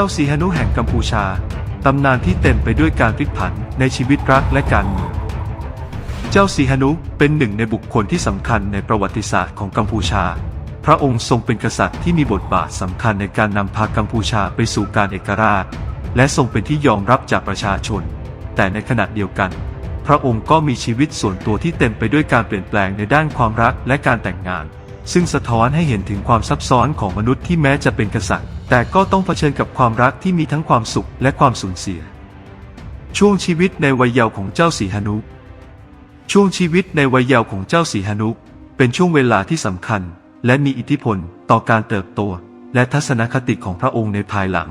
จ้าสีหนุแห่งกัมพูชา ตำนานที่เต็มไปด้วยการพลิกผันในชีวิตรักและการเมือง เจ้าสีหนุเป็นหนึ่งในบุคคลที่สำคัญในประวัติศาสตร์ของกัมพูชา พระองค์ทรงเป็นกษัตริย์ที่มีบทบาทสำคัญในการนำพากัมพูชาไปสู่การเอกราช และทรงเป็นที่ยอมรับจากประชาชน แต่ในขณะเดียวกัน พระองค์ก็มีชีวิตส่วนตัวที่เต็มไปด้วยการเปลี่ยนแปลงในด้านความรักและการแต่งงาน ซึ่งสะท้อนให้เห็นถึงความซับซ้อนของมนุษย์ที่แม้จะเป็นกษัตริย์ แต่ก็ต้องเผชิญกับความรักที่มีทั้งความสุขและความสูญเสีย ช่วงชีวิตในวัยเยาว์ของเจ้าสีหนุช่วงชีวิตในวัยเยาว์ของเจ้าสีหนุเป็นช่วงเวลาที่สำคัญ และมีอิทธิพลต่อการเติบโต และทัศนคติของพระองค์ในภายหลัง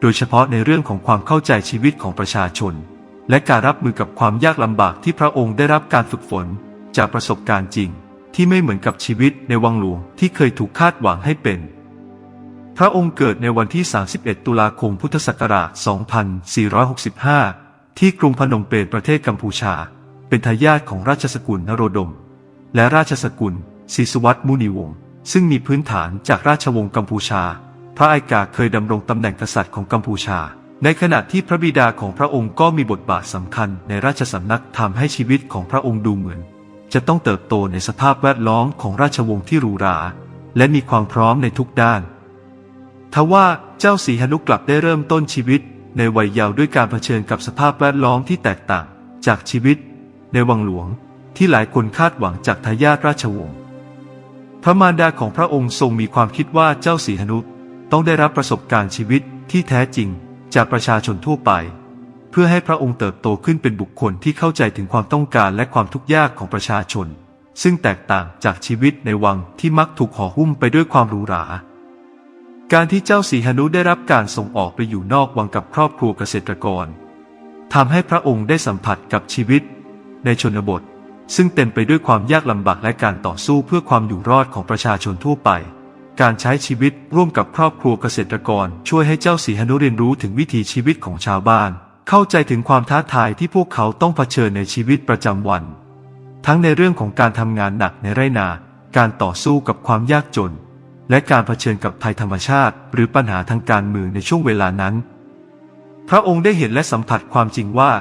โดยเฉพาะในเรื่องของความเข้าใจชีวิตของประชาชน และการรับมือกับความยากลำบากที่พระองค์ได้รับการฝึกฝนจากประสบการณ์จริง ที่ไม่เหมือนกับชีวิตในวังหลวงที่เคยถูกคาดหวังให้เป็น พระองค์เกิดในวันที่ 31 ตุลาคมพุทธศักราช 2465 ที่กรุงพนมเปญประเทศกัมพูชา เป็นทายาทของราชสกุลนโรดม และราชสกุลศรีสุวัตมุนีวงศ์ซึ่งมีพื้นฐานจากราชวงศ์กัมพูชา พระไอกาเคยดำรงตำแหน่งกษัตริย์ของกัมพูชา ในขณะที่พระบิดาของพระองค์ก็มีบทบาทสำคัญในราชสำนักทำให้ชีวิตของพระองค์ดูเหมือน จะต้องเติบโตในสภาพแวดล้อมของราชวงศ์ที่หรูหรา และมีความพร้อมในทุกด้าน ทว่าเจ้าสีหนุกลับได้เริ่มต้นชีวิตในวัยเยาว์ด้วยการเผชิญกับสภาพแวดล้อมที่แตกต่าง จากชีวิต ในวังหลวงที่หลายคนคาดหวังจากทายาทราชวงศ์ พระมารดาของพระองค์ทรงมีความคิดว่าเจ้าสีหนุต้องได้รับประสบการณ์ชีวิตที่แท้จริงจากประชาชนทั่วไป เพื่อให้พระองค์เติบโตขึ้นเป็นบุคคลที่เข้าใจถึงความต้องการและความทุกข์ยากของประชาชน ซึ่งแตกต่างจากชีวิตในวังที่มักถูกห่อหุ้มไปด้วยความหรูหรา การที่เจ้าสีหนุได้รับการส่งออกไปอยู่นอกวังกับครอบครัวเกษตรกรทำให้พระองค์ได้สัมผัสกับชีวิต ในชนบท ซึ่งเต็มไปด้วยความยากลำบากและการต่อสู้เพื่อความอยู่รอดของประชาชนทั่วไป การใช้ชีวิตร่วมกับครอบครัวเกษตรกร ช่วยให้เจ้าสีหนุเรียนรู้ถึงวิถีชีวิตของชาวบ้าน เข้าใจถึงความท้าทายที่พวกเขาต้องเผชิญในชีวิตประจำวัน ทั้งในเรื่องของการทำงานหนักในไร่นา การต่อสู้กับความยากจน และการเผชิญกับภัยธรรมชาติ หรือปัญหาทางการเมืองในช่วงเวลานั้น พระองค์ได้เห็นและสัมผัสความจริงว่า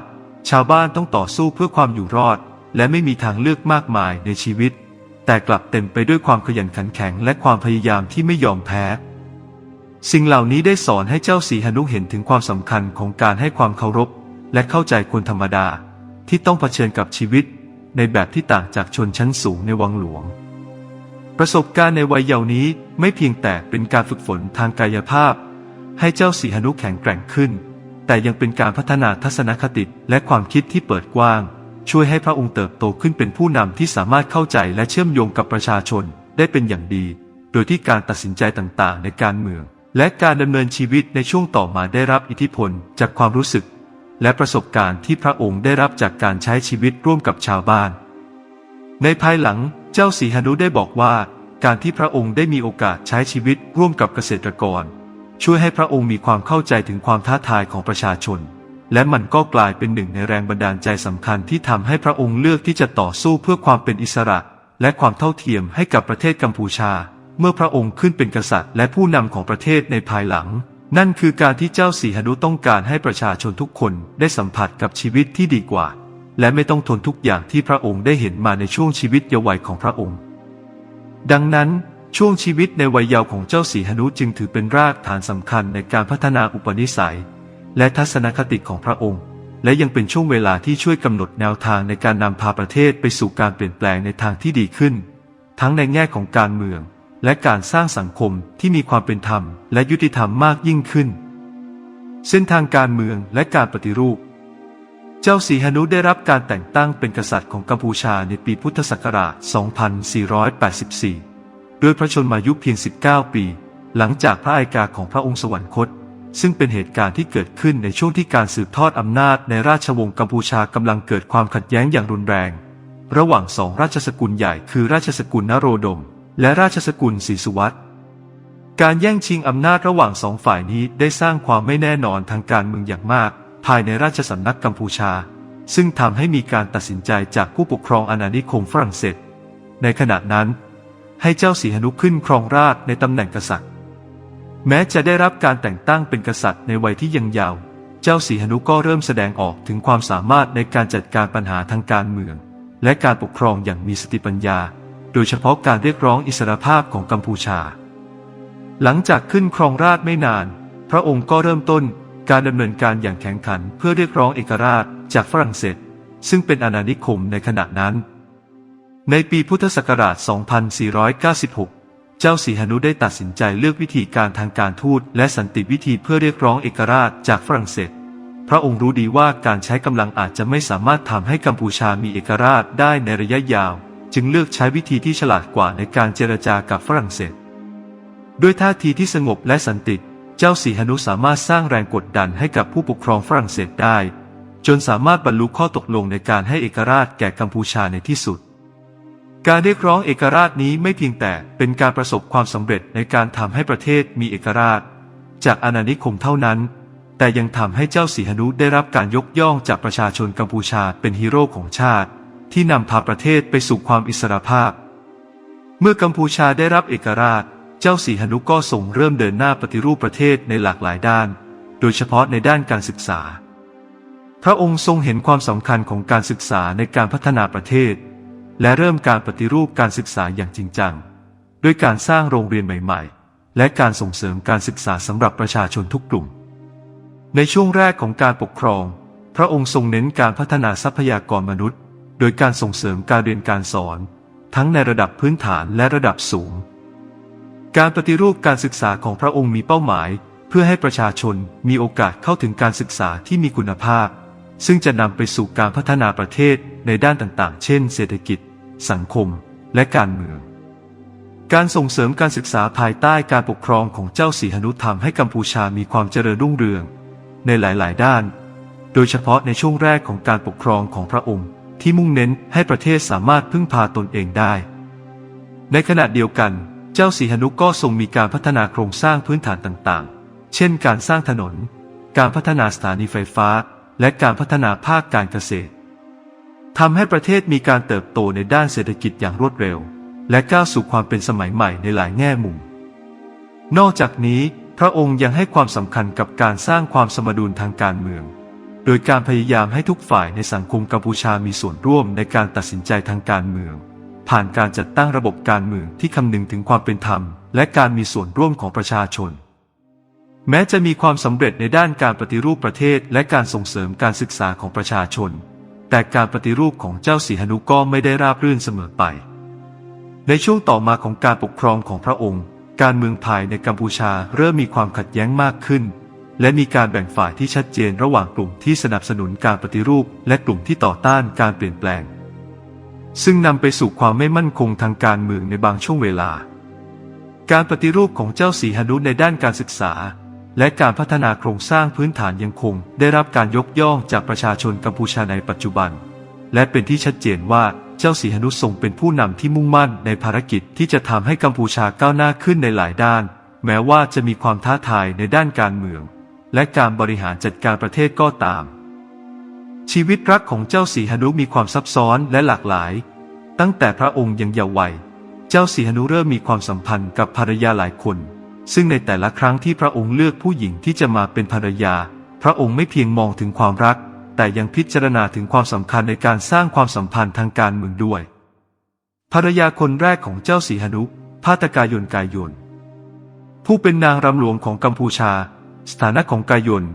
ชาวบ้านต้องต่อสู้เพื่อความอยู่รอด และไม่มีทางเลือกมากมายในชีวิต แต่กลับเต็มไปด้วยความขยันขันแข็งและความพยายามที่ไม่ยอมแพ้ สิ่งเหล่านี้ได้สอนให้เจ้าสีหนุเห็นถึงความสำคัญของการให้ความเคารพ และเข้าใจคนธรรมดา ที่ต้องเผชิญกับชีวิต ในแบบที่ต่างจากชนชั้นสูงในวังหลวง ประสบการณ์ในวัยเยาว์นี้ไม่เพียงแต่เป็นการฝึกฝนทางกายภาพ ให้เจ้าสีหนุแข็งแกร่งขึ้น แต่ยังเป็นการพัฒนาทัศนคติและความคิดที่เปิดกว้าง ช่วยให้พระองค์เติบโตขึ้นเป็นผู้นำที่สามารถเข้าใจและเชื่อมโยงกับประชาชนได้เป็นอย่างดี โดยที่การตัดสินใจต่างๆ ในการเมือง และการดำเนินชีวิตในช่วงต่อมาได้รับอิทธิพลจากความรู้สึก และประสบการณ์ที่พระองค์ได้รับจากการใช้ชีวิตร่วมกับชาวบ้าน ในภายหลังเจ้าสีหนุได้บอกว่า การที่พระองค์ได้มีโอกาสใช้ชีวิตร่วมกับเกษตรกร ช่วยให้พระองค์มีความเข้าใจถึงความท้าทายของประชาชน และมันก็กลายเป็นหนึ่งในแรงบันดาลใจสำคัญที่ทำให้พระองค์เลือกที่จะต่อสู้เพื่อความเป็นอิสระ และความเท่าเทียมให้กับประเทศกัมพูชา เมื่อพระองค์ขึ้นเป็นกษัตริย์และผู้นำของประเทศในภายหลัง นั่นคือการที่เจ้าสีหนุต้องการให้ประชาชนทุกคนได้สัมผัสกับชีวิตที่ดีกว่า และไม่ต้องทนทุกอย่างที่พระองค์ได้เห็นมาในช่วงชีวิตเยาว์วัยของพระองค์ ดังนั้นช่วงชีวิตในวัยเยาว์ของเจ้าสีหนุจึงถือเป็นรากฐานสำคัญในการพัฒนาอุปนิสัย และทัศนคติของพระองค์ และยังเป็นช่วงเวลาที่ช่วยกำหนดแนวทางในการนำพาประเทศไปสู่การเปลี่ยนแปลงในทางที่ดีขึ้น ทั้งในแง่ของการเมือง และการสร้างสังคมที่มีความเป็นธรรมและยุติธรรมมากยิ่งขึ้น เส้นทางการเมืองและการปฏิรูป เจ้าสีหนุได้รับการแต่งตั้งเป็นกษัตริย์ของกัมพูชาในปีพุทธศักราช 2484 ด้วยพระชนมายุเพียง 19 ปี หลังจากพระอัยกาของพระองค์สวรรคต ซึ่งเป็นเหตุการณ์ที่เกิดขึ้นในช่วงที่การสืบทอดอำนาจในราชวงศ์กัมพูชากำลังเกิดความขัดแย้งอย่างรุนแรง ระหว่างสองราชสกุลใหญ่คือราชสกุลนโรดม และราชสกุลศรีสุวัตการแย่งชิงอำนาจระหว่างสองฝ่ายนี้ได้สร้างความไม่แน่นอนทางการเมืองอย่างมาก ภายในราชสำนักกัมพูชา ซึ่งทำให้มีการตัดสินใจจากผู้ปกครองอาณานิคมฝรั่งเศส ในขณะนั้น ให้เจ้าสีหนุขึ้นครองราชในตำแหน่งกษัตริย์ แม้จะได้รับการแต่งตั้งเป็นกษัตริย์ในวัยที่ยังยาว เจ้าสีหนุก็เริ่มแสดงออกถึงความสามารถในการจัดการปัญหาทางการเมือง และการปกครองอย่างมีสติปัญญา โดยเฉพาะการเรียกร้องอิสรภาพของกัมพูชา หลังจากขึ้นครองราชไม่นาน พระองค์ก็เริ่มต้นการดำเนินการอย่างแข็งขันเพื่อเรียกร้องเอกราชจากฝรั่งเศส ซึ่งเป็นอาณานิคมในขณะนั้น ในปีพุทธศักราช 2496 เจ้าสีหนุได้ตัดสินใจเลือกวิธีการทางการทูตและสันติวิธีเพื่อเรียกร้องเอกราชจากฝรั่งเศส พระองค์รู้ดีว่าการใช้กำลังอาจจะไม่สามารถทำให้กัมพูชามีเอกราชได้ในระยะยาว จึงเลือกใช้วิธีที่ฉลาดกว่าในการเจรจากับฝรั่งเศส ด้วยท่าทีที่สงบและสันติ เจ้าสีหนุสามารถสร้างแรงกดดันให้กับผู้ปกครองฝรั่งเศสได้ จนสามารถบรรลุข้อตกลงในการให้เอกราชแก่กัมพูชาในที่สุด การเรียกร้องเอกราชนี้ไม่เพียงแต่เป็นการประสบความสำเร็จในการทำให้ประเทศมีเอกราช จากอาณานิคมเท่านั้น แต่ยังทำให้เจ้าสีหนุได้รับการยกย่องจากประชาชนกัมพูชาเป็นฮีโร่ของชาติ ที่นำพาประเทศไปสู่ความอิสรภาพ เมื่อกัมพูชาได้รับเอกราช เจ้าสีหนุก็ส่งเริ่มเดินหน้าปฏิรูปประเทศในหลากหลายด้าน โดยเฉพาะในด้านการศึกษา พระองค์ทรงเห็นความสำคัญของการศึกษาในการพัฒนาประเทศ และเริ่มการปฏิรูปการศึกษาอย่างจริงจัง ด้วยการสร้างโรงเรียนใหม่ ๆ และการส่งเสริมการศึกษาสำหรับประชาชนทุกกลุ่ม ในช่วงแรกของการปกครอง พระองค์ทรงเน้นการพัฒนาทรัพยากรมนุษย์ โดยการส่งเสริมการเรียนการสอน ทั้งในระดับพื้นฐานและระดับสูง การปฏิรูปการศึกษาของพระองค์มีเป้าหมาย เพื่อให้ประชาชนมีโอกาสเข้าถึงการศึกษาที่มีคุณภาพ ซึ่งจะนำไปสู่การพัฒนาประเทศในด้านต่างๆ เช่น เศรษฐกิจ สังคม และการเมือง การส่งเสริมการศึกษาภายใต้การปกครองของเจ้าสีหนุธรรมให้กัมพูชามีความเจริญรุ่งเรือง ในหลาย ๆ ด้าน โดยเฉพาะในช่วงแรกของการปกครองของพระองค์ ที่มุ่งเน้นให้ประเทศสามารถพึ่งพาตนเองได้ ในขณะเดียวกัน เจ้าสีหนุก็ทรงมีการพัฒนาโครงสร้างพื้นฐานต่างๆ เช่น การสร้างถนน การพัฒนาสถานีไฟฟ้า และการพัฒนาภาคการเกษตรทำให้ประเทศมีการเติบโตในด้านเศรษฐกิจอย่างรวดเร็ว และก้าวสู่ความเป็นสมัยใหม่ในหลายแง่มุม นอกจากนี้ พระองค์ยังให้ความสำคัญกับการสร้างความสมดุลทางการเมือง โดยการพยายามให้ทุกฝ่ายในสังคมกัมพูชามีส่วนร่วมในการตัดสินใจทางการเมือง ผ่านการจัดตั้งระบบการเมืองที่คำนึงถึงความเป็นธรรม และการมีส่วนร่วมของประชาชน แม้จะมีความสำเร็จในด้านการปฏิรูปประเทศและการส่งเสริมการศึกษาของประชาชน แต่การปฏิรูปของเจ้าสีหนุก็ไม่ได้ราบรื่นเสมอไป ในช่วงต่อมาของการปกครองของพระองค์ การเมืองภายในกัมพูชาเริ่มมีความขัดแย้งมากขึ้น และมีการแบ่งฝ่ายที่ชัดเจนระหว่างกลุ่มที่สนับสนุนการปฏิรูป และกลุ่มที่ต่อต้านการเปลี่ยนแปลง ซึ่งนำไปสู่ความไม่มั่นคงทางการเมืองในบางช่วงเวลา การปฏิรูปของเจ้าสีหนุในด้านการศึกษา และการพัฒนาโครงสร้างพื้นฐานยังคง ได้รับการยกย่องจากประชาชนกัมพูชาในปัจจุบัน และเป็นที่ชัดเจนว่าเจ้าสีหนุทรงเป็นผู้นำที่มุ่งมั่นในภารกิจที่จะทำให้กัมพูชาก้าวหน้าขึ้นในหลายด้าน แม้ว่าจะมีความท้าทายในด้านการเมือง และการบริหารจัดการประเทศก็ตาม ชีวิตรักของเจ้าสีหนุมีความซับซ้อนและหลากหลาย ตั้งแต่พระองค์ยังเยาว์วัย เจ้าสีหนุเริ่มมีความสัมพันธ์กับภรรยาหลายคน ซึ่งในแต่ละครั้งที่พระองค์เลือกผู้หญิงที่จะมาเป็นภรรยา พระองค์ไม่เพียงมองถึงความรัก แต่ยังพิจารณาถึงความสำคัญในการสร้างความสัมพันธ์ทางการเมืองด้วย ภรรยาคนแรกของเจ้าสีหนุพาตกายนกายนผู้เป็นนางรำหลวงของกัมพูชา สถานะของกายน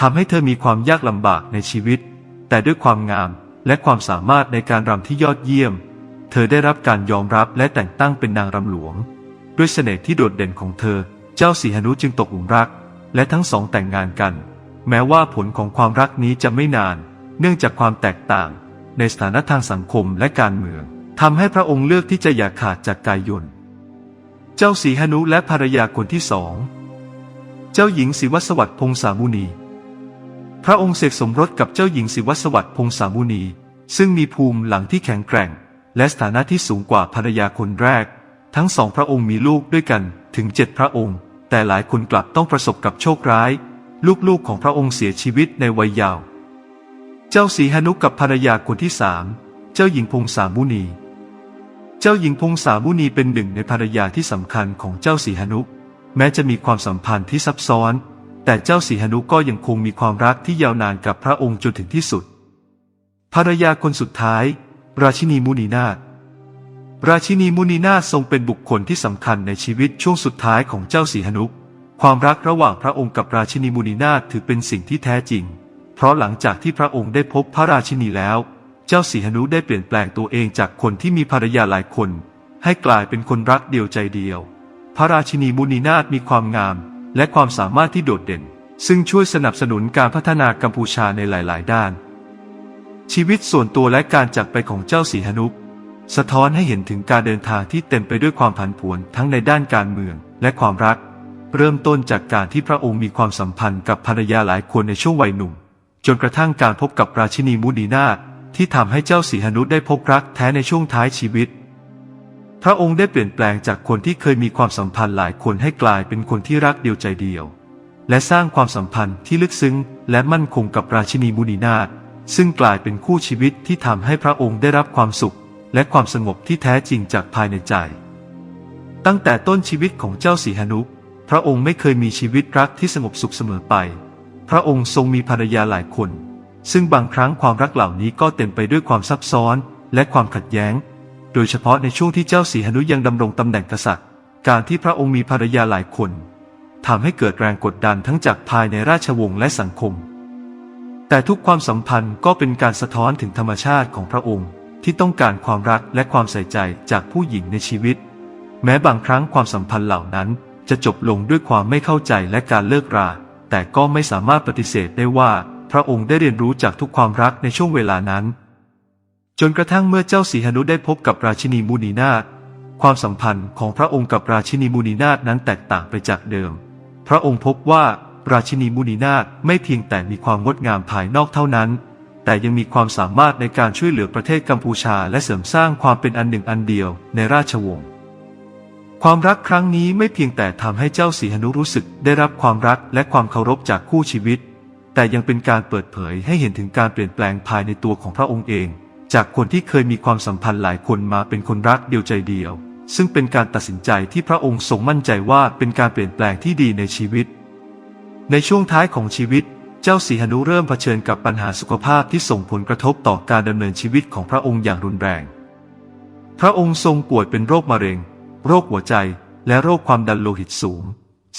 ทำให้เธอมีความยากลำบากในชีวิต แต่ด้วยความงามและความสามารถในการรำที่ยอดเยี่ยม เธอได้รับการยอมรับและแต่งตั้งเป็นนางรำหลวง ด้วยเสน่ห์ที่โดดเด่นของเธอ เจ้าสีหนุจึงตกหลุมรัก และทั้งสองแต่งงานกัน แม้ว่าผลของความรักนี้จะไม่นาน เนื่องจากความแตกต่าง ในสถานะทางสังคมและการเมืองทำให้พระองค์เลือกที่จะอย่าขาดจากกายนเจ้าสีหนุและภรรยาคนที่สอง เจ้าหญิงศิวสวัสดิ์พงษามุนี พระองค์เสกสมรสกับเจ้าหญิงศิวสวัสดิ์พงษามุนี ซึ่งมีภูมิหลังที่แข็งแกร่ง และสถานะที่สูงกว่าภรรยาคนแรก ทั้งสองพระองค์มีลูกด้วยกันถึงเจ็ดพระองค์ แต่หลายคนกลับต้องประสบกับโชคร้าย ลูกๆของพระองค์เสียชีวิตในวัยยาว เจ้าสีหนุกับภรรยาคนที่สามเจ้าหญิงพงษามุนี เจ้าหญิงพงษามุนีเป็นหนึ่งในภรรยาที่สำคัญของเจ้าสีหนุก แม้จะมีความสัมพันธ์ที่ซับซ้อน แต่เจ้าสีหนุก็ยังคงมีความรักที่ยาวนานกับพระองค์จนถึงที่สุด ภรรยาคนสุดท้าย ราชินีมุนีนาถราชินีมุนีนาถทรงเป็นบุคคลที่สำคัญในชีวิตช่วงสุดท้ายของเจ้าสีหนุความรักระหว่างพระองค์กับราชินีมุนีนาถถือเป็นสิ่งที่แท้จริง เพราะหลังจากที่พระองค์ได้พบพระราชินีแล้ว เจ้าสีหนุได้เปลี่ยนแปลงตัวเองจากคนที่มีภรรยาหลายคน ให้กลายเป็นคนรักเดียวใจเดียว พระราชินีมุนีนาถมีความงาม และความสามารถที่โดดเด่น ซึ่งช่วยสนับสนุนการพัฒนากัมพูชาในหลาย ๆ ด้าน ชีวิตส่วนตัวและการจากไปของเจ้าสีหนุสะท้อนให้เห็นถึงการเดินทางที่เต็มไปด้วยความผันผวนทั้งในด้านการเมืองและความรัก เริ่มต้นจากการที่พระองค์มีความสัมพันธ์กับภรรยาหลายคนในช่วงวัยหนุ่ม จนกระทั่งการพบกับราชินีมุนีนาถที่ทำให้เจ้าสีหนุได้พบรักแท้ในช่วงท้ายชีวิต พระองค์ได้เปลี่ยนแปลงจากคนที่เคยมีความสัมพันธ์หลายคนให้กลายเป็นคนที่รักเดียวใจเดียว และสร้างความสัมพันธ์ที่ลึกซึ้ง และมั่นคงกับราชินีมุนีนาถซึ่งกลายเป็นคู่ชีวิตที่ทำให้พระองค์ได้รับความสุข และความสงบที่แท้จริงจากภายในใจ ตั้งแต่ต้นชีวิตของเจ้าสีหนุพระองค์ไม่เคยมีชีวิตรักที่สงบสุขเสมอไป พระองค์ทรงมีภรรยาหลายคน ซึ่งบางครั้งความรักเหล่านี้ก็เต็มไปด้วยความซับซ้อน และความขัดแย้ง โดยเฉพาะในช่วงที่เจ้าสีหนุยังดำรงตำแหน่งกษัตริย์ การที่พระองค์มีภรรยาหลายคนทำให้เกิดแรงกดดันทั้งจากภายในราชวงศ์และสังคม แต่ทุกความสัมพันธ์ก็เป็นการสะท้อนถึงธรรมชาติของพระองค์ที่ต้องการความรักและความใส่ใจจากผู้หญิงในชีวิต แม้บางครั้งความสัมพันธ์เหล่านั้นจะจบลงด้วยความไม่เข้าใจและการเลิกรา แต่ก็ไม่สามารถปฏิเสธได้ว่า พระองค์ได้เรียนรู้จากทุกความรักในช่วงเวลานั้น จนกระทั่งเมื่อเจ้าสีหนุได้พบกับราชินีมูนีนาถความสัมพันธ์ของพระองค์กับราชินีมูนีนาถนั้นแตกต่างไปจากเดิม พระองค์พบว่าราชินีมุนีนาถไม่เพียงแต่มีความงดงามภายนอกเท่านั้น แต่ยังมีความสามารถในการช่วยเหลือประเทศกัมพูชาและเสริมสร้างความเป็นอันหนึ่งอันเดียวในราชวงศ์ ความรักครั้งนี้ไม่เพียงแต่ทำให้เจ้าสีหนุรู้สึกได้รับความรักและความเคารพจากคู่ชีวิต แต่ยังเป็นการเปิดเผยให้เห็นถึงการเปลี่ยนแปลงภายในตัวของพระองค์เอง จากคนที่เคยมีความสัมพันธ์หลายคนมาเป็นคนรักเดียวใจเดียว ซึ่งเป็นการตัดสินใจที่พระองค์ทรงมั่นใจว่าเป็นการเปลี่ยนแปลงที่ดีในชีวิต ในช่วงท้ายของชีวิต เจ้าสีหนุเริ่มเผชิญกับปัญหาสุขภาพที่ส่งผลกระทบต่อการดำเนินชีวิตของพระองค์อย่างรุนแรง พระองค์ทรงป่วยเป็นโรคมะเร็ง โรคหัวใจ และโรคความดันโลหิตสูง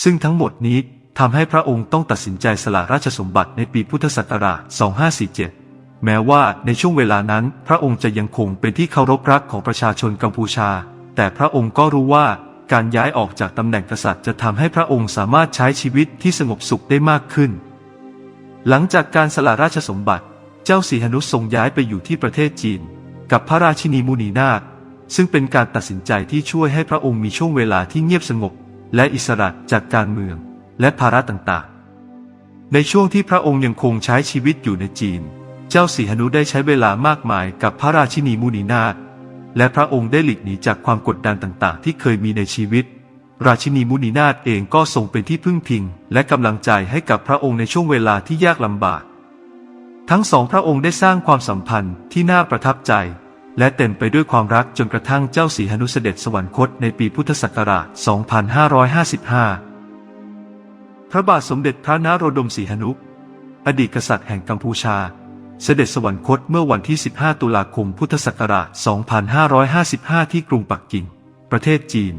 ซึ่งทั้งหมดนี้ทำให้พระองค์ต้องตัดสินใจสละราชสมบัติในปีพุทธศักราช 2547 แม้ว่าในช่วงเวลานั้น พระองค์จะยังคงเป็นที่เคารพรักของประชาชนกัมพูชา แต่พระองค์ก็รู้ว่าการย้ายออกจากตำแหน่งกษัตริย์จะทำให้พระองค์สามารถใช้ชีวิตที่สงบสุขได้มากขึ้น หลังจากการสละราชสมบัติ เจ้าสีหนุทรงย้ายไปอยู่ที่ประเทศจีน กับพระราชินีมุนีนาถซึ่งเป็นการตัดสินใจที่ช่วยให้พระองค์มีช่วงเวลาที่เงียบสงบ และอิสระจากการเมืองและภาระต่างๆ ในช่วงที่พระองค์ยังคงใช้ชีวิตอยู่ในจีน เจ้าสีหนุได้ใช้เวลามากมายกับพระราชินีมุนีนาถและพระองค์ได้หลีกหนีจากความกดดันต่างๆ ที่เคยมีในชีวิต ราชินีมุนีนาถเองก็ทรงเป็นที่พึ่งพิง และกำลังใจให้กับพระองค์ในช่วงเวลาที่ยากลำบาก ทั้งสองพระองค์ได้สร้างความสัมพันธ์ที่น่าประทับใจ และเต็มไปด้วยความรักจนกระทั่งเจ้าสีหนุเสด็จสวรรคตในปีพุทธศักราช 2555 พระบาทสมเด็จพระนโรดมสีหนุ อดีตกษัตริย์แห่งกัมพูชา เสด็จสวรรคตเมื่อวันที่ 15 ตุลาคมพุทธศักราช 2555 ที่กรุงปักกิ่ง ประเทศจีน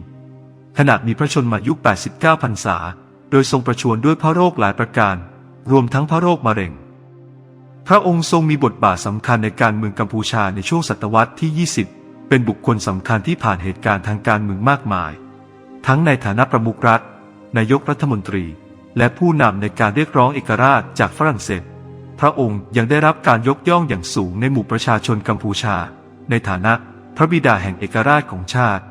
ขณะมีพระชนมายุ 89 พรรษา โดยทรงประชวรด้วยพระโรคหลายประการ รวมทั้งพระโรคมะเร็ง พระองค์ทรงมีบทบาทสำคัญในการเมืองกัมพูชาในช่วงศตวรรษที่ 20 เป็นบุคคลสำคัญที่ผ่านเหตุการณ์ทางการเมืองมากมาย ทั้งในฐานะประมุขรัฐ นายกรัฐมนตรี และผู้นำในการเรียกร้องเอกราชจากฝรั่งเศส พระองค์ยังได้รับการยกย่องอย่างสูงในหมู่ประชาชนกัมพูชา ในฐานะพระบิดาแห่งเอกราชของชาติ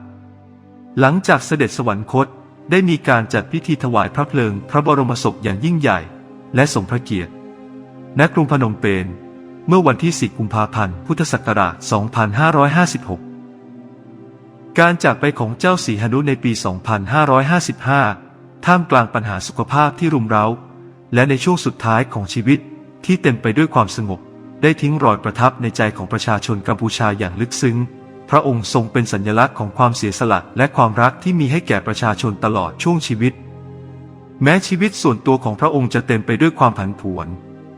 หลังจากเสด็จสวรรคตได้มีการจัดพิธีถวายพระเพลิงพระบรมศพอย่างยิ่งใหญ่ และสมพระเกียรติ ณ กรุงพนมเปญ เมื่อวันที่ 4 กุมภาพันธ์ พุทธศักราช 2556 การจากไปของเจ้าสีหนุในปี 2555 ท่ามกลางปัญหาสุขภาพที่รุมเร้า และในช่วงสุดท้ายของชีวิต ที่เต็มไปด้วยความสงบ ได้ทิ้งรอยประทับในใจของประชาชนกัมพูชาอย่างลึกซึ้ง พระองค์ทรงเป็นสัญลักษณ์ของความเสียสละและความรักที่มีให้แก่ประชาชนตลอดช่วงชีวิต แม้ชีวิตส่วนตัวของพระองค์จะเต็มไปด้วยความผันผวน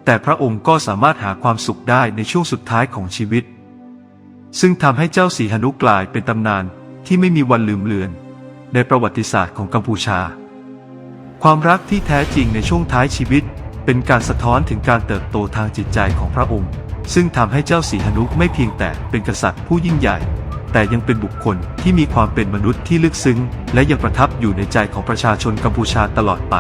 แต่พระองค์ก็สามารถหาความสุขได้ในช่วงสุดท้ายของชีวิต ซึ่งทำให้เจ้าสีหนุกลายเป็นตำนานที่ไม่มีวันลืมเลือน ในประวัติศาสตร์ของกัมพูชา ความรักที่แท้จริงในช่วงท้ายชีวิต เป็นการสะท้อนถึงการเติบโตทางจิตใจของพระองค์ ซึ่งทำให้เจ้าสีหนุไม่เพียงแต่เป็นกษัตริย์ผู้ยิ่งใหญ่ แต่ยังเป็นบุคคลที่มีความเป็นมนุษย์ที่ลึกซึ้ง และยังประทับอยู่ในใจของประชาชนกัมพูชาตลอดไป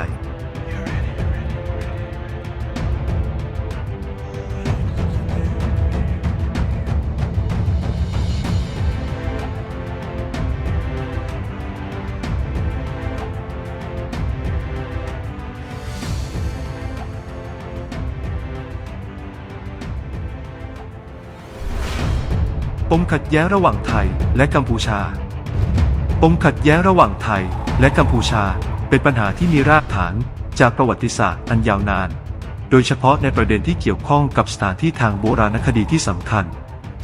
ปมขัดแย้งระหว่างไทยและกัมพูชา ปมขัดแย้งระหว่างไทยและกัมพูชาเป็นปัญหาที่มีรากฐานจากประวัติศาสตร์อันยาวนาน โดยเฉพาะในประเด็นที่เกี่ยวข้องกับสถานที่ทางโบราณคดีที่สำคัญ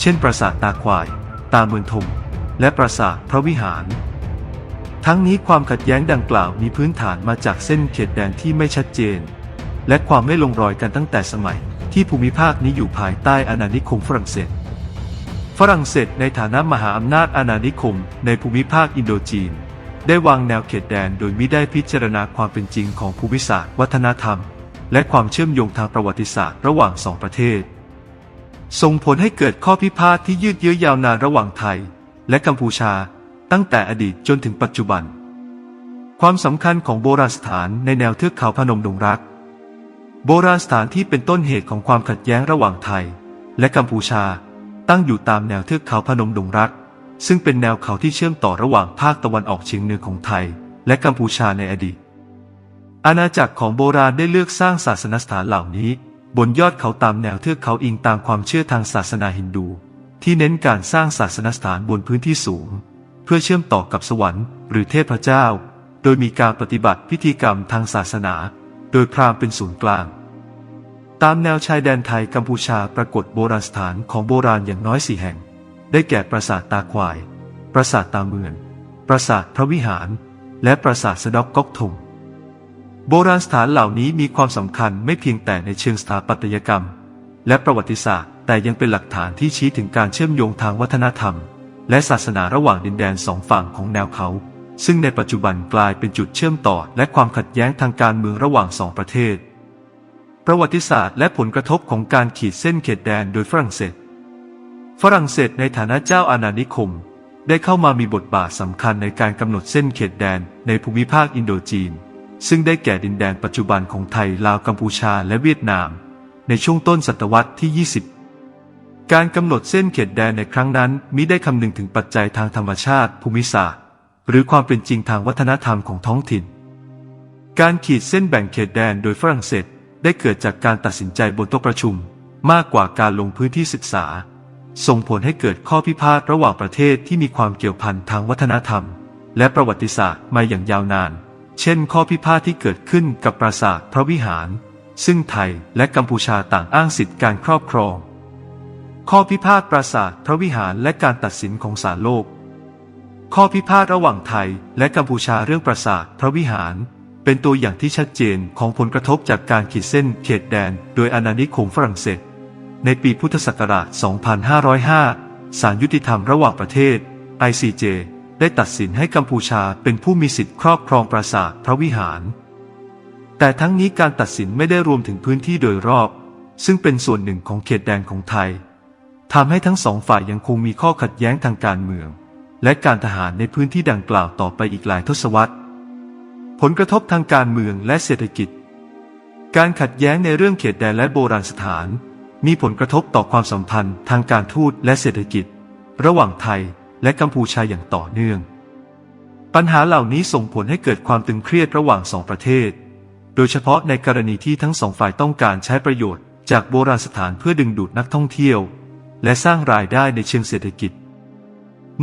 เช่นปราสาทตาควาย ตาเมืองทม และปราสาทพระวิหาร ทั้งนี้ความขัดแย้งดังกล่าวมีพื้นฐานมาจากเส้นเขตแดนที่ไม่ชัดเจน และความไม่ลงรอยกันตั้งแต่สมัยที่ภูมิภาคนี้อยู่ภายใต้อาณานิคมฝรั่งเศส ฝรั่งเศสในฐานะมหาอำนาจอาณานิคม ในภูมิภาคอินโดจีน ได้วางแนวเขตแดนโดยมิได้พิจารณาความเป็นจริงของภูมิศาสตร์ วัฒนธรรม และความเชื่อมโยงทางประวัติศาสตร์ระหว่างสองประเทศ ส่งผลให้เกิดข้อพิพาทที่ยืดเยื้อยาวนานระหว่างไทย และกัมพูชา ตั้งแต่อดีตจนถึงปัจจุบัน ความสำคัญของโบราณสถานในแนวเทือกเขาพนมดงรัก โบราณสถานที่เป็นต้นเหตุของความขัดแย้งระหว่างไทย และกัมพูชา ตั้งอยู่ตามแนวเทือกเขาพนมดงรัก ซึ่งเป็นแนวเขาที่เชื่อมต่อระหว่างภาคตะวันออกเฉียงเหนือของไทย และกัมพูชาในอดีต อาณาจักรของโบราณได้เลือกสร้างศาสนสถานเหล่านี้ บนยอดเขาตามแนวเทือกเขาอิงตามความเชื่อทางศาสนาฮินดู ที่เน้นการสร้างศาสนสถานบนพื้นที่สูง เพื่อเชื่อมต่อกับสวรรค์ หรือเทพเจ้า โดยมีการปฏิบัติพิธีกรรมทางศาสนา โดยพราหมณ์เป็นศูนย์กลาง ตามแนวชายแดนไทยกัมพูชาปรากฏโบราณสถานของโบราณอย่างน้อยสี่แห่ง ได้แก่ปราสาทตาควาย ปราสาทตาเมือน ปราสาทพระวิหาร และปราสาทสะดอกก๊อกทงโบราณสถานเหล่านี้มีความสำคัญไม่เพียงแต่ในเชิงสถาปัตยกรรม และประวัติศาสตร์ แต่ยังเป็นหลักฐานที่ชี้ถึงการเชื่อมโยงทางวัฒนธรรม และศาสนาระหว่างดินแดนสองฝั่งของแนวเขา ซึ่งในปัจจุบันกลายเป็นจุดเชื่อมต่อและความขัดแย้งทางการเมืองระหว่างสองประเทศ ประวัติศาสตร์และผลกระทบของการขีดเส้นเขตแดนโดยฝรั่งเศส ฝรั่งเศสในฐานะเจ้าอาณานิคม ได้เข้ามามีบทบาทสำคัญในการกำหนดเส้นเขตแดนในภูมิภาคอินโดจีน ซึ่งได้แก่ดินแดนปัจจุบันของไทยลาวกัมพูชาและเวียดนาม ในช่วงต้นศตวรรษที่ 20 การกำหนดเส้นเขตแดนในครั้งนั้นมิได้คำนึงถึงปัจจัยทางธรรมชาติ ภูมิศาสตร์ หรือความเป็นจริงทางวัฒนธรรมของท้องถิ่น การขีดเส้นแบ่งเขตแดนโดยฝรั่งเศส ได้เกิดจากการตัดสินใจบนโต๊ะประชุม มากกว่าการลงพื้นที่ศึกษา ส่งผลให้เกิดข้อพิพาทระหว่างประเทศที่มีความเกี่ยวพันทางวัฒนธรรม และประวัติศาสตร์มาอย่างยาวนาน เช่น ข้อพิพาทที่เกิดขึ้นกับปราสาทพระวิหาร ซึ่งไทยและกัมพูชาต่างอ้างสิทธิการครอบครอง ข้อพิพาทปราสาทพระวิหารและการตัดสินของศาลโลก ข้อพิพาทระหว่างไทยและกัมพูชาเรื่องปราสาทพระวิหาร เป็นตัวอย่างที่ชัดเจนของผลกระทบจากการขีดเส้นเขตแดน โดยอาณานิคมฝรั่งเศส ในปีพุทธศักราช 2505 ศาลยุติธรรมระหว่างประเทศ ICJ ได้ตัดสินให้กัมพูชาเป็นผู้มีสิทธิครอบครองปราสาทพระวิหาร แต่ทั้งนี้การตัดสินไม่ได้รวมถึงพื้นที่โดยรอบ ซึ่งเป็นส่วนหนึ่งของเขตแดนของไทยทำให้ทั้งสองฝ่ายยังคงมีข้อขัดแย้งทางการเมือง และการทหารในพื้นที่ดังกล่าวต่อไปอีกหลายทศวรรษ ผลกระทบทางการเมืองและเศรษฐกิจ การขัดแย้งในเรื่องเขตแดนและโบราณสถาน มีผลกระทบต่อความสัมพันธ์ทางการทูตและเศรษฐกิจ ระหว่างไทยและกัมพูชาอย่างต่อเนื่อง ปัญหาเหล่านี้ส่งผลให้เกิดความตึงเครียดระหว่างสองประเทศ โดยเฉพาะในกรณีที่ทั้งสองฝ่ายต้องการใช้ประโยชน์จากโบราณสถานเพื่อดึงดูดนักท่องเที่ยว และสร้างรายได้ในเชิงเศรษฐกิจ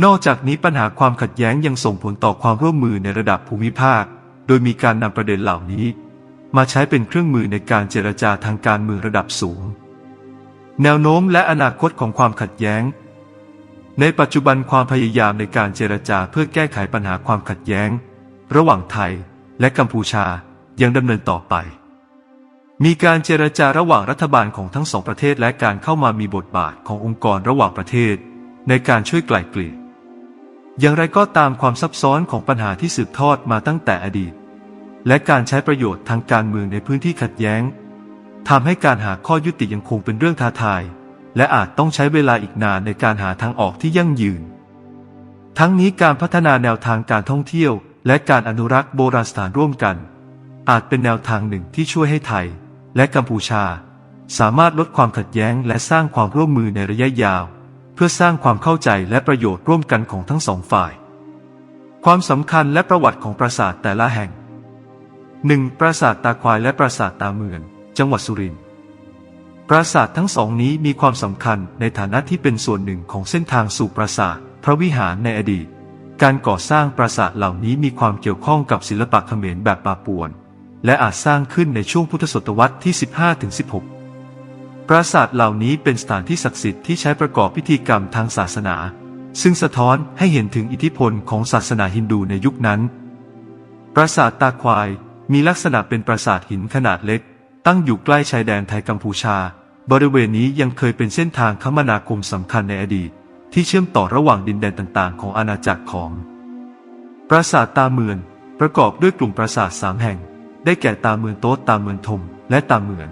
นอกจากนี้ปัญหาความขัดแย้งยังส่งผลต่อความร่วมมือในระดับภูมิภาค โดยมีการนำประเด็นเหล่านี้ มาใช้เป็นเครื่องมือในการเจรจาทางการเมืองระดับสูง แนวโน้มและอนาคตของความขัดแย้ง ในปัจจุบันความพยายามในการเจรจาเพื่อแก้ไขปัญหาความขัดแย้ง ระหว่างไทยและกัมพูชายังดำเนินต่อไป มีการเจรจาระหว่างรัฐบาลของทั้งสองประเทศและการเข้ามามีบทบาทขององค์กรระหว่างประเทศ ในการช่วยไกล่เกลี่ย อย่างไรก็ตามความซับซ้อนของปัญหาที่สืบทอดมาตั้งแต่อดีต และการใช้ประโยชน์ทางการเมืองในพื้นที่ขัดแย้งทำให้การหาข้อยุติยังคงเป็นเรื่องท้าทาย และอาจต้องใช้เวลาอีกนานในการหาทางออกที่ยั่งยืน ทั้งนี้การพัฒนาแนวทางการท่องเที่ยว และการอนุรักษ์โบราณสถานร่วมกัน อาจเป็นแนวทางหนึ่งที่ช่วยให้ไทย และกัมพูชา สามารถลดความขัดแย้งและสร้างความร่วมมือในระยะยาว เพื่อสร้างความเข้าใจและประโยชน์ร่วมกันของทั้งสองฝ่าย ความสำคัญและประวัติของปราสาทแต่ละแห่ง 1. ปราสาทตาควายและปราสาทตาเมือนจังหวัดสุรินทร์ปราสาททั้งสองนี้มีความสำคัญในฐานะที่เป็นส่วนหนึ่งของเส้นทางสู่ปราสาทพระวิหารในอดีต การก่อสร้างปราสาทเหล่านี้มีความเกี่ยวข้องกับศิลปะเขมรแบบปาปวน และอาจสร้างขึ้นในช่วงพุทธศตวรรษที่ 15-16 ปราสาทเหล่านี้เป็นสถานที่ศักดิ์สิทธิ์ที่ใช้ประกอบพิธีกรรมทางศาสนา ซึ่งสะท้อนให้เห็นถึงอิทธิพลของศาสนาฮินดูในยุคนั้น ปราสาทตาควายมีลักษณะเป็นปราสาทหินขนาดเล็ก ตั้งอยู่ใกล้ชายแดนไทยกัมพูชา บริเวณนี้ยังเคยเป็นเส้นทางคมนาคมสำคัญในอดีต ที่เชื่อมต่อระหว่างดินแดนต่างๆ ของอาณาจักรของ ปราสาทตาเมือนประกอบด้วยกลุ่มปราสาทสามแห่ง ได้แก่ตาเมือนโต๊ะตาเมือนทม และตาเมือน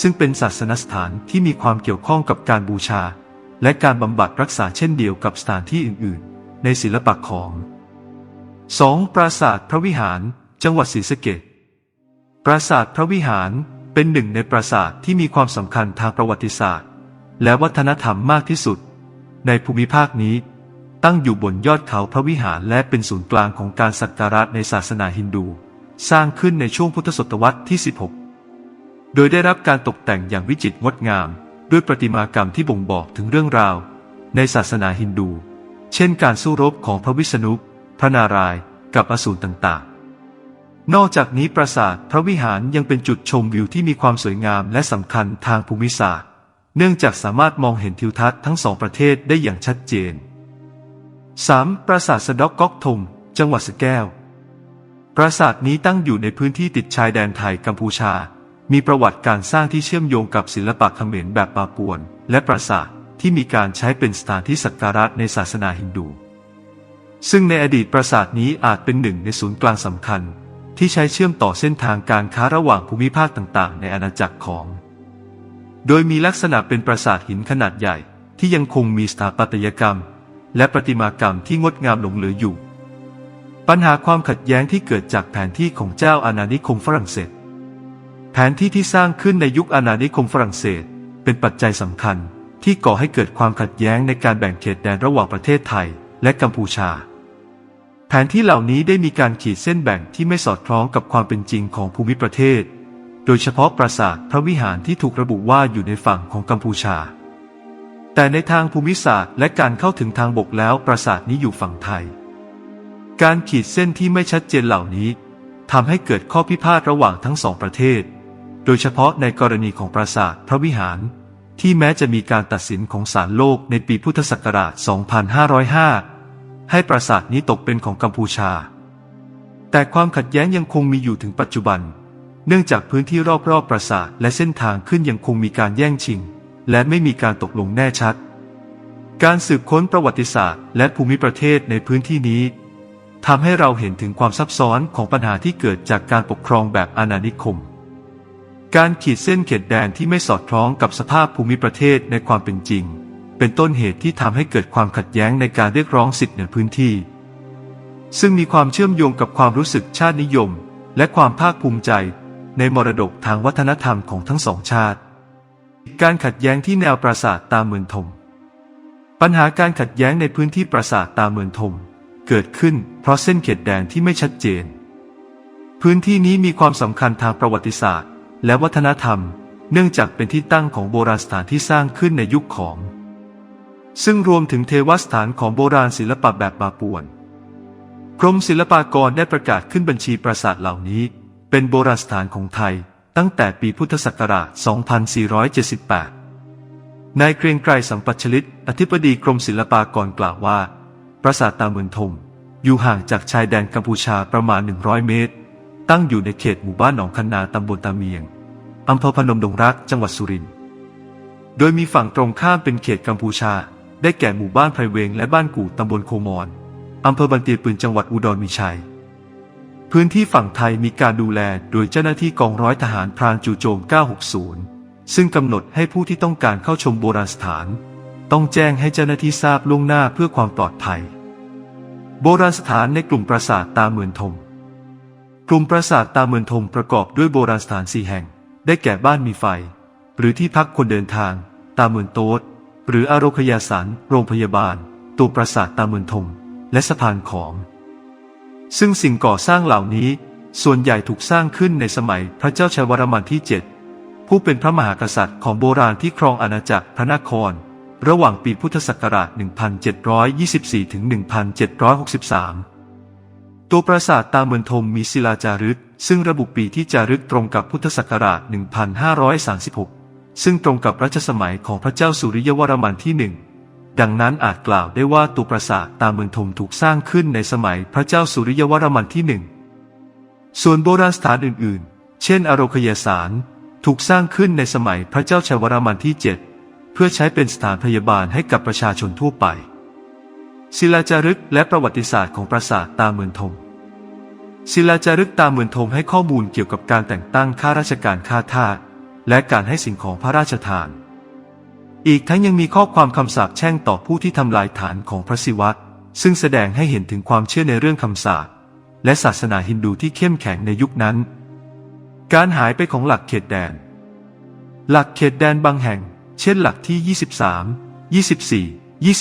ซึ่งเป็นศาสนสถานที่มีความเกี่ยวข้องกับการบูชา และการบำบัดรักษาเช่นเดียวกับสถานที่อื่น ๆ ในศิลปะของ 2. ปราสาทพระวิหาร จังหวัดศรีสะเกษปราสาทพระวิหารเป็นหนึ่งในปราสาทที่มีความสำคัญทางประวัติศาสตร์ และวัฒนธรรมมากที่สุด ในภูมิภาคนี้ ตั้งอยู่บนยอดเขาพระวิหารและเป็นศูนย์กลางของการสักการะในศาสนาฮินดู สร้างขึ้นในช่วงพุทธศตวรรษที่ 16 โดยได้รับการตกแต่งอย่างวิจิตรงดงาม ด้วยประติมากรรมที่บ่งบอกถึงเรื่องราว ในศาสนาฮินดู เช่นการสู้รบของพระวิษณุ พระนารายณ์กับอสูรต่างๆ นอกจากนี้ปราสาทพระวิหารยังเป็นจุดชมวิวที่มีความสวยงามและสำคัญทางภูมิศาสตร์ เนื่องจากสามารถมองเห็นทิวทัศน์ทั้งสองประเทศได้อย่างชัดเจน 3. ปราสาทสะเดอกก๊อกทงจังหวัดสแก้ว ปราสาทนี้ตั้งอยู่ในพื้นที่ติดชายแดนไทยกัมพูชา มีประวัติการสร้างที่เชื่อมโยงกับศิลปะเขมรแบบปาปวน และปราสาทที่มีการใช้เป็นสถานที่สักการะในศาสนาฮินดู ซึ่งในอดีตปราสาทนี้อาจเป็นหนึ่งในศูนย์กลางสำคัญ ที่ใช้เชื่อมต่อเส้นทางการค้าระหว่างภูมิภาคต่างๆ ในอาณาจักรของ โดยมีลักษณะเป็นปราสาทหินขนาดใหญ่ ที่ยังคงมีสถาปัตยกรรม และประติมากรรมที่งดงามหลงเหลืออยู่ ปัญหาความขัดแย้งที่เกิดจากแผนที่ของเจ้าอาณานิคมฝรั่งเศส แผนที่ที่สร้างขึ้นในยุคอาณานิคมฝรั่งเศส เป็นปัจจัยสำคัญที่ก่อให้เกิดความขัดแย้งในการแบ่งเขตแดนระหว่างประเทศไทยและกัมพูชา แผนที่เหล่านี้ได้มีการขีดเส้นแบ่งที่ไม่สอดคล้องกับความเป็นจริงของภูมิประเทศ โดยเฉพาะปราสาทพระวิหารที่ถูกระบุว่าอยู่ในฝั่งของกัมพูชา แต่ในทางภูมิศาสตร์และการเข้าถึงทางบกแล้วปราสาทนี้อยู่ฝั่งไทย การขีดเส้นที่ไม่ชัดเจนเหล่านี้ทำให้เกิดข้อพิพาทระหว่างทั้งสองประเทศ โดยเฉพาะในกรณีของปราสาทพระวิหาร ที่แม้จะมีการตัดสินของศาลโลกในปีพุทธศักราช 2505 ให้ปราสาทนี้ตกเป็นของกัมพูชา แต่ความขัดแย้งยังคงมีอยู่ถึงปัจจุบัน เนื่องจากพื้นที่รอบๆปราสาทและเส้นทางขึ้นยังคงมีการแย่งชิง และไม่มีการตกลงแน่ชัด การสืบค้นประวัติศาสตร์ และภูมิประเทศในพื้นที่นี้ทำให้เราเห็นถึงความซับซ้อนของปัญหาที่เกิดจากการปกครองแบบอาณานิคม การขีดเส้นเขตแดนที่ไม่สอดคล้องกับสภาพภูมิประเทศในความเป็นจริง เป็นต้นเหตุที่ทำให้เกิดความขัดแย้งในการเรียกร้องสิทธิในพื้นที่ ซึ่งมีความเชื่อมโยงกับความรู้สึกชาตินิยม และความภาคภูมิใจ ในมรดกทางวัฒนธรรมของทั้งสองชาติ การขัดแย้งที่แนวปราสาทตาเมืองทม ปัญหาการขัดแย้งในพื้นที่ปราสาทตาเมืองทม เกิดขึ้นเพราะเส้นเขตแดนที่ไม่ชัดเจน พื้นที่นี้มีความสำคัญทางประวัติศาสตร์ และวัฒนธรรม เนื่องจากเป็นที่ตั้งของโบราณสถานที่สร้างขึ้นในยุคของ ซึ่งรวมถึงเทวสถานของโบราณศิลปะแบบบาปวน กรมศิลปากรได้ประกาศขึ้นบัญชีปราสาทเหล่านี้ เป็นโบราณสถานของไทย ตั้งแต่ปีพุทธศักราช 2478 นายเกรียงไกรสัมปัชลิต อธิบดีกรมศิลปากรกล่าวว่า ปราสาทตาเมืองทมอยู่ห่างจากชายแดนกัมพูชาประมาณ 100 เมตร ตั้งอยู่ในเขตหมู่บ้านหนองคันนาตำบลตาเมียง อำเภอพนมดงรักจังหวัดสุรินทร์ โดยมีฝั่งตรงข้ามเป็นเขตกัมพูชา ได้แก่หมู่บ้านไพรเวงและบ้านกู่ตำบลโคมอนอำเภอบันเตียปืนจังหวัดอุดรมีชัย พื้นที่ฝั่งไทยมีการดูแลโดยเจ้าหน้าที่กองร้อยทหารพรานจู่โจม 960 ซึ่งกำหนดให้ผู้ที่ต้องการเข้าชมโบราณสถาน ต้องแจ้งให้เจ้าหน้าที่ทราบล่วงหน้าเพื่อความปลอดภัย โบราณสถานในกลุ่มปราสาทตาเมือนทม กลุ่มปราสาทตาเมือนทมประกอบด้วยโบราณสถานสี่แห่ง ได้แก่บ้านมีไฟ หรือที่พักคนเดินทาง ตาเมือนโต๊ดหรืออารคยาสันโรงพยาบาล ตัวปราสาทตาเมือนทมและสะพานของ ซึ่งสิ่งก่อสร้างเหล่านี้ ส่วนใหญ่ถูกสร้างขึ้นในสมัยพระเจ้าชัยวรมันที่ 7 ผู้เป็นพระมหากษัตริย์ของโบราณที่ครองอาณาจักรพระนคร ระหว่างปีพุทธศักราช 1724 ถึง 1763 ตัวปราสาทตาเมือนทมมีศิลาจารึก ซึ่งระบุปีที่จารึกตรงกับพุทธศักราช 1536 ซึ่งตรงกับรัชสมัยของพระเจ้าสุริยวรมันที่หนึ่งดังนั้นอาจกล่าวได้ว่าตัวปราสาทตาเมืองทมถูกสร้างขึ้นในสมัยพระเจ้าสุริยวรมันที่หนึ่งส่วนโบราณสถานอื่นๆ เช่นอโรคยสาร ถูกสร้างขึ้นในสมัยพระเจ้าชัยวรมันที่ 7 เพื่อใช้เป็นสถานพยาบาลให้กับประชาชนทั่วไป ศิลาจารึกและประวัติศาสตร์ของปราสาทตาเมืองทม ศิลาจารึกตาเหมืองทมให้ข้อมูลเกี่ยวกับการแต่งตั้งข้าราชการข้าทาสและการให้สิ่งของพระราชทาน อีกทั้งยังมีข้อความคำสาปแช่งต่อผู้ที่ทำลายฐานของพระศิวะ ซึ่งแสดงให้เห็นถึงความเชื่อในเรื่องคำสาปและศาสนาฮินดูที่เข้มแข็งในยุคนั้น การหายไปของหลักเขตแดน หลักเขตแดนบางแห่ง เช่นหลักที่ 23 24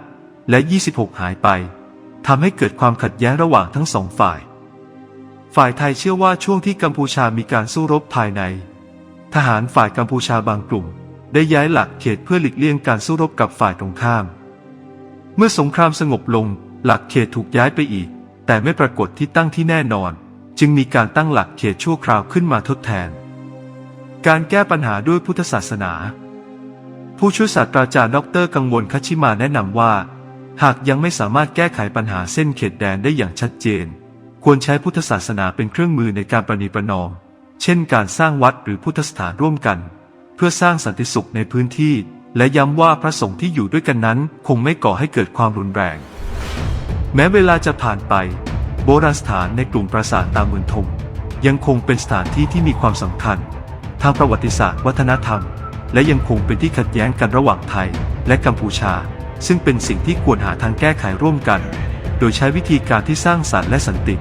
25 และ 26 หายไปทำให้เกิดความขัดแย้งระหว่างทั้งสองฝ่าย ฝ่ายไทยเชื่อว่าช่วงที่กัมพูชามีการสู้รบภายใน ทหารฝ่ายกัมพูชาบางกลุ่ม ได้ย้ายหลักเขตเพื่อหลีกเลี่ยงการสู้รบกับฝ่ายตรงข้าม เมื่อสงครามสงบลง หลักเขตถูกย้ายไปอีก แต่ไม่ปรากฏที่ตั้งที่แน่นอน จึงมีการตั้งหลักเขตชั่วคราวขึ้นมาทดแทน การแก้ปัญหาด้วยพุทธศาสนา ผู้ช่วยศาสตราจารย์ดรกังวลคัชิมาแนะนำว่า หากยังไม่สามารถแก้ไขปัญหาเส้นเขตแดนได้อย่างชัดเจน ควรใช้พุทธศาสนาเป็นเครื่องมือในการประนีประนอม เช่นการสร้างวัดหรือพุทธสถานร่วมกัน เพื่อสร้างสันติสุขในพื้นที่ และย้ำว่าพระสงฆ์ที่อยู่ด้วยกันนั้น คงไม่ก่อให้เกิดความรุนแรง แม้เวลาจะผ่านไป โบราณสถานในกลุ่มปราสาทตามเมืองทมยังคงเป็นสถานที่ที่มีความสำคัญ ทางประวัติศาสตร์วัฒนธรรม และยังคงเป็นที่ขัดแย้งกันระหว่างไทย และกัมพูชา ซึ่งเป็นสิ่งที่ควรหาทางแก้ไขร่วมกัน ดยใช้วิธีการที่สร้างสรรค์และสันติ